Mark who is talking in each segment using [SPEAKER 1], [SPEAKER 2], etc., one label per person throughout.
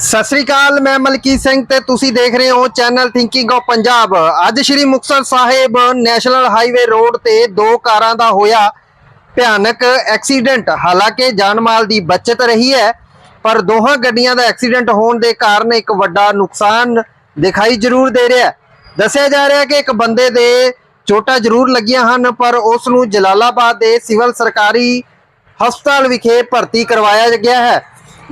[SPEAKER 1] ਸਤਿ ਸ੍ਰੀ ਅਕਾਲ, ਮੈਂ ਮਲਕੀਤ ਸਿੰਘ ਤੇ ਤੁਸੀਂ ਦੇਖ ਰਹੇ ਹੋ ਚੈਨਲ ਥਿੰਕਿੰਗ ਆਫ ਪੰਜਾਬ ਅੱਜ Shri Muktsar Sahib national highway road ਤੇ ਦੋ ਕਾਰਾਂ ਦਾ ਹੋਇਆ ਭਿਆਨਕ ਐਕਸੀਡੈਂਟ। ਹਾਲਾਂਕਿ ਜਾਨ ਮਾਲ ਦੀ ਬਚਤ ਰਹੀ ਹੈ, ਪਰ ਦੋਹਾਂ ਗੱਡੀਆਂ ਦਾ ਐਕਸੀਡੈਂਟ ਹੋਣ ਦੇ ਕਾਰਨ ਇੱਕ ਵੱਡਾ ਨੁਕਸਾਨ ਦਿਖਾਈ ਜ਼ਰੂਰ ਦੇ ਰਿਹਾ ਦੱਸਿਆ ਜਾ ਰਿਹਾ ਕਿ ਇੱਕ ਬੰਦੇ ਦੇ ਚੋਟਾਂ ਜ਼ਰੂਰ ਲੱਗੀਆਂ ਹਨ, ਪਰ ਉਸ ਨੂੰ ਜਲਾਲਾਬਾਦ ਦੇ ਸਿਵਲ ਸਰਕਾਰੀ ਹਸਪਤਾਲ ਵਿਖੇ ਭਰਤੀ ਕਰਵਾਇਆ ਗਿਆ ਹੈ।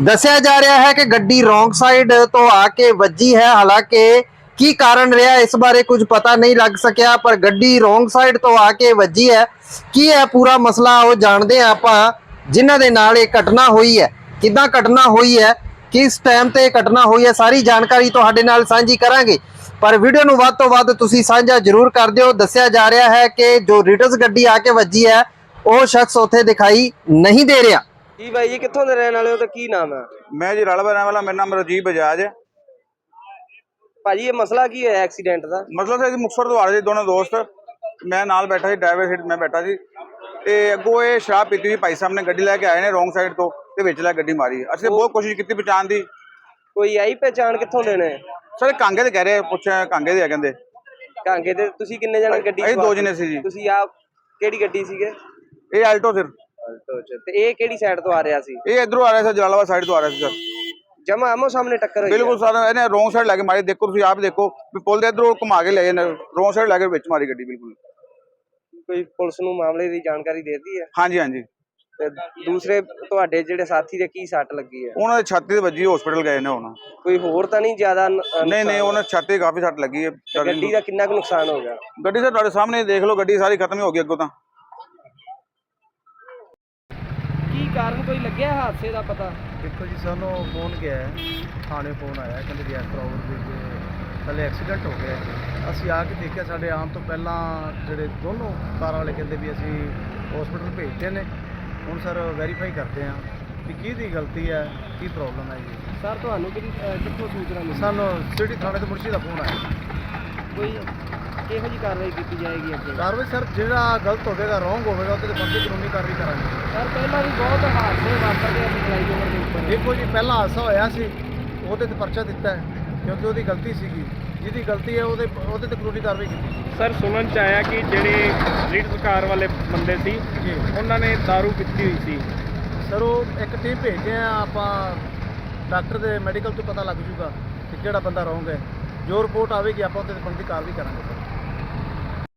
[SPEAKER 1] ਦੱਸਿਆ ਜਾ ਰਿਹਾ ਹੈ ਕਿ ਗੱਡੀ ਰੋਂਗ ਸਾਈਡ ਤੋਂ ਆ ਕੇ ਵੱਜੀ ਹੈ। ਹਾਲਾਂਕਿ ਕੀ ਕਾਰਨ ਰਿਹਾ, ਇਸ ਬਾਰੇ ਕੁਝ ਪਤਾ ਨਹੀਂ ਲੱਗ ਸਕਿਆ, ਪਰ ਗੱਡੀ ਰੋਂਗ ਸਾਈਡ ਤੋਂ ਆ ਕੇ ਵੱਜੀ ਹੈ। ਕੀ ਹੈ ਪੂਰਾ ਮਸਲਾ ਉਹ ਜਾਣਦੇ ਹਾਂ ਆਪਾਂ, ਜਿਨ੍ਹਾਂ ਦੇ ਨਾਲ ਇਹ ਘਟਨਾ ਹੋਈ ਹੈ। ਕਿੱਦਾਂ ਘਟਨਾ ਹੋਈ ਹੈ, ਕਿਸ ਟਾਈਮ ਤੇ ਇਹ ਘਟਨਾ ਹੋਈ ਹੈ, ਸਾਰੀ ਜਾਣਕਾਰੀ ਤੁਹਾਡੇ ਨਾਲ ਸਾਂਝੀ ਕਰਾਂਗੇ। ਪਰ ਵੀਡੀਓ ਨੂੰ ਵੱਧ ਤੋਂ ਵੱਧ ਤੁਸੀਂ ਸਾਂਝਾ ਜ਼ਰੂਰ ਕਰ ਦਿਓ। ਦੱਸਿਆ ਜਾ ਰਿਹਾ ਹੈ ਕਿ ਜੋ ਰਿਟਸ ਗੱਡੀ ਆ ਕੇ ਵੱਜੀ ਹੈ, ਉਹ ਸ਼ਖਸ ਉੱਥੇ ਦਿਖਾਈ ਨਹੀਂ ਦੇ ਰਿਹਾ।
[SPEAKER 2] ਕੀ ਬਾਈ ਜੀ ਕਿੱਥੋਂ ਦੇ ਰਹਿਣ ਵਾਲੇ ਹੋ ਤੇ ਕੀ ਨਾਮ ਹੈ?
[SPEAKER 3] ਮੈਂ ਜੀ ਰਾਲਵਾ ਰਹਿਣ ਵਾਲਾ ਮੇਰਾ ਨਾਮ ਰਜੀਵ ਬਜਾਜ ਹੈ।
[SPEAKER 2] ਭਾਜੀ ਇਹ ਮਸਲਾ ਕੀ ਹੋਇਆ ਐਕਸੀਡੈਂਟ ਦਾ?
[SPEAKER 3] ਮਤਲਬ ਹੈ ਜੀ ਮੁਕਤਸਰ ਤੋਂ ਆ ਰਹੇ ਸੀ ਦੋਨੋਂ ਦੋਸਤ ਮੈਂ ਨਾਲ ਬੈਠਾ ਸੀ ਡਰਾਈਵਰ ਸੀਟ ਮੈਂ ਬੈਠਾ ਸੀ। ਤੇ ਅੱਗੋਂ ਇਹ ਸ਼ਰਾਬ ਪੀਤੀ ਸੀ ਭਾਈ ਸਾਹਿਬ ਨੇ ਗੱਡੀ ਲੈ ਕੇ ਆਏ ਨੇ ਰੋਂਗ ਸਾਈਡ ਤੋਂ ਤੇ ਵਿੱਚ ਲੈ ਗੱਡੀ ਮਾਰੀ। ਅਸੀਂ ਬਹੁਤ ਕੋਸ਼ਿਸ਼ ਕੀਤੀ ਬਚਾਉਣ ਦੀ।
[SPEAKER 2] ਕੋਈ ਆਈ ਪਹਿਚਾਣ ਕਿੱਥੋਂ ਦੇ ਨੇ?
[SPEAKER 3] ਸਰ ਕਾਂਗੇ ਦੇ ਕਹਿ ਰਹੇ ਪੁੱਛਿਆ ਕਾਂਗੇ ਦੇ ਆ ਕਹਿੰਦੇ।
[SPEAKER 2] ਕਾਂਗੇ ਤੇ ਤੁਸੀਂ ਕਿੰਨੇ ਜਣੇ ਗੱਡੀ
[SPEAKER 3] ਅਸੀਂ ਦੋ ਜਣੇ ਸੀ ਜੀ।
[SPEAKER 2] ਤੁਸੀਂ ਆਪ ਕਿਹੜੀ ਗੱਡੀ ਸੀਗੇ?
[SPEAKER 3] ਇਹ ਆਲਟੋ ਸਰ।
[SPEAKER 2] ਆਲਟੋ ਚ। ਤੇ ਇਹ ਕਿਹੜੀ ਸਾਈਡ ਤੋਂ ਆ ਰਿਹਾ ਸੀ?
[SPEAKER 3] ਇਹ ਇਧਰੋਂ ਆ ਰਿਹਾ ਸੀ ਜਲਾਲਾਬਾਦ ਸਾਈਡ ਤੋਂ ਆ ਰਿਹਾ ਸੀ ਸਰ।
[SPEAKER 2] ਜਮਾ ਆਮੋ ਸਾਹਮਣੇ ਟੱਕਰ ਹੋਈ ਹੈ।
[SPEAKER 3] ਬਿਲਕੁਲ ਸਰ ਇਹਨੇ ਰੋਂਗ ਸਾਈਡ ਲੈ ਕੇ ਮਾਰੀ। ਦੇਖੋ ਤੁਸੀਂ ਆਪ ਦੇਖੋ ਵੀ ਪੁਲ ਦੇ ਇਧਰੋਂ ਘੁਮਾ ਕੇ ਲੈ ਜਾਂਦੇ ਰੋਂਗ ਸਾਈਡ ਲੈ ਕੇ ਵਿੱਚ ਮਾਰੀ ਗੱਡੀ ਬਿਲਕੁਲ।
[SPEAKER 2] ਕੋਈ ਪੁਲਿਸ ਨੂੰ ਮਾਮਲੇ ਦੀ ਜਾਣਕਾਰੀ ਦੇਤੀ ਹੈ?
[SPEAKER 3] ਹਾਂਜੀ ਹਾਂਜੀ।
[SPEAKER 2] ਤੇ ਦੂਸਰੇ ਤੁਹਾਡੇ ਜਿਹੜੇ ਸਾਥੀ ਦੇ ਕੀ ਸੱਟ ਲੱਗੀ ਹੈ?
[SPEAKER 3] ਉਹਨਾਂ ਦੇ ਛਾਤੀ ਤੇ ਵੱਜੀ ਹਸਪੀਟਲ ਗਏ ਨੇ ਹੁਣ।
[SPEAKER 2] ਕੋਈ ਹੋਰ ਤਾਂ ਨਹੀਂ ਜ਼ਿਆਦਾ ਨ- ਅ,
[SPEAKER 3] ਨਹੀਂ ਨਹੀਂ
[SPEAKER 2] ਨੁਕਸਾਨ?
[SPEAKER 3] ਉਹਨਾਂ ਦੀ ਛਾਤੀ ਤੇ ਕਾਫੀ ਸੱਟ ਲੱਗੀ ਹੈ।
[SPEAKER 2] ਤੇ ਗੱਡੀ ਦਾ ਕਿੰਨਾ ਕੁ ਨੁਕਸਾਨ ਹੋ ਗਿਆ?
[SPEAKER 3] ਗੱਡੀ ਤਾਂ ਤੁਹਾਡੇ ਸਾਹਮਣੇ ਦੇਖ ਲਓ ਗੱਡੀ ਸਾਰੀ ਖਤਮ ਹੀ ਹੋ ਗਈ ਅੱਗੋਂ ਤਾਂ।
[SPEAKER 2] ਕਾਰਨ ਕੋਈ ਲੱਗਿਆ ਹਾਦਸੇ ਦਾ ਪਤਾ?
[SPEAKER 4] ਦੇਖੋ ਜੀ ਸਾਨੂੰ ਫੋਨ ਗਿਆ ਹੈ। ਥਾਣੇ ਫੋਨ ਆਇਆ ਕਹਿੰਦੇ ਵੀ ਇਸ ਤਰ੍ਹਾਂ ਓਵਰਬ੍ਰਿਜ ਥੱਲੇ ਐਕਸੀਡੈਂਟ ਹੋ ਗਿਆ ਹੈ। ਅਸੀਂ ਆ ਕੇ ਦੇਖਿਆ ਸਾਡੇ ਆਉਣ ਤੋਂ ਪਹਿਲਾਂ ਜਿਹੜੇ ਦੋਨੋਂ ਕਾਰ ਵਾਲੇ ਕਹਿੰਦੇ ਵੀ ਅਸੀਂ ਹਸਪੀਟਲ ਭੇਜਦੇ ਨੇ। ਹੁਣ ਸਰ ਵੈਰੀਫਾਈ ਕਰਦੇ ਹਾਂ ਵੀ ਕਿਹਦੀ ਗਲਤੀ ਹੈ ਕੀ ਪ੍ਰੋਬਲਮ ਹੈ ਜੀ।
[SPEAKER 2] ਸਰ ਤੁਹਾਨੂੰ ਅ, ਕਿੱਥੋਂ ਸੂਚਨਾ ਮਿਲੀ?
[SPEAKER 4] ਸਾਨੂੰ ਸਿਟੀ ਥਾਣੇ ਤੋਂ ਮੁਰਸ਼ੀ ਦਾ ਫੋਨ ਆਇਆ।
[SPEAKER 2] ਕੋਈ ਕਿਹੋ ਜੀ ਕਾਰਵਾਈ ਕੀਤੀ ਜਾਏਗੀ ਅੱਗੇ।
[SPEAKER 4] ਕਾਰਵਾਈ ਸਰ ਜਿਹੜਾ ਗਲਤ ਹੋਵੇਗਾ ਰੋਂਗ ਹੋਵੇਗਾ ਉਹਦੇ ਤੇ ਬੰਦੀ ਕਾਨੂੰਨੀ ਕਾਰਵਾਈ ਕਰਾਂਗੇ।
[SPEAKER 2] ਸਰ ਪਹਿਲਾਂ ਵੀ ਬਹੁਤ ਹਾਦਸੇ ਵਾਪਰਦੇ ਆ ਫਲਾਈਓਵਰ ਦੇ ਉੱਪਰ।
[SPEAKER 4] ਦੇਖੋ ਜੀ ਪਹਿਲਾ ਹਾਦਸਾ ਹੋਇਆ ਸੀ ਉਹਦੇ ਤੇ ਪਰਚਾ ਦਿੱਤਾ ਹੈ ਕਿਉਂਕਿ ਉਹਦੀ ਗਲਤੀ ਸੀਗੀ। ਜਿਹਦੀ ਗਲਤੀ ਹੈ ਉਹਦੇ ਉਹਦੇ ਤੇ ਕਾਨੂੰਨੀ ਕਾਰਵਾਈ ਕੀਤੀ
[SPEAKER 5] ਸਰ ਸੁਣਨ ਚ ਆਇਆ ਕਿ ਜਿਹੜੇ ਰੀਡਸ ਕਾਰ ਵਾਲੇ ਬੰਦੇ ਸੀ
[SPEAKER 4] ਜੀ।
[SPEAKER 5] ਉਹਨਾਂ ਨੇ दारू ਪੀਤੀ ਹੋਈ ਸੀ।
[SPEAKER 4] ਸਰ ਉਹ ਇੱਕ ਟੀਮ ਭੇਜਦੇ ਆ ਆਪਾਂ ਡਾਕਟਰ ਦੇ ਮੈਡੀਕਲ ਤੋਂ ਪਤਾ ਲੱਗ ਜੂਗਾ ਕਿ ਕਿਹੜਾ ਬੰਦਾ ਰੋਂਗ ਹੈ। ਜੋ ਰਿਪੋਰਟ ਆਵੇਗੀ ਆਪਾਂ ਉਹਦੇ ਤੇ ਬਣਦੀ ਕਾਰਵਾਈ ਕਰਾਂਗੇ। ਸਰ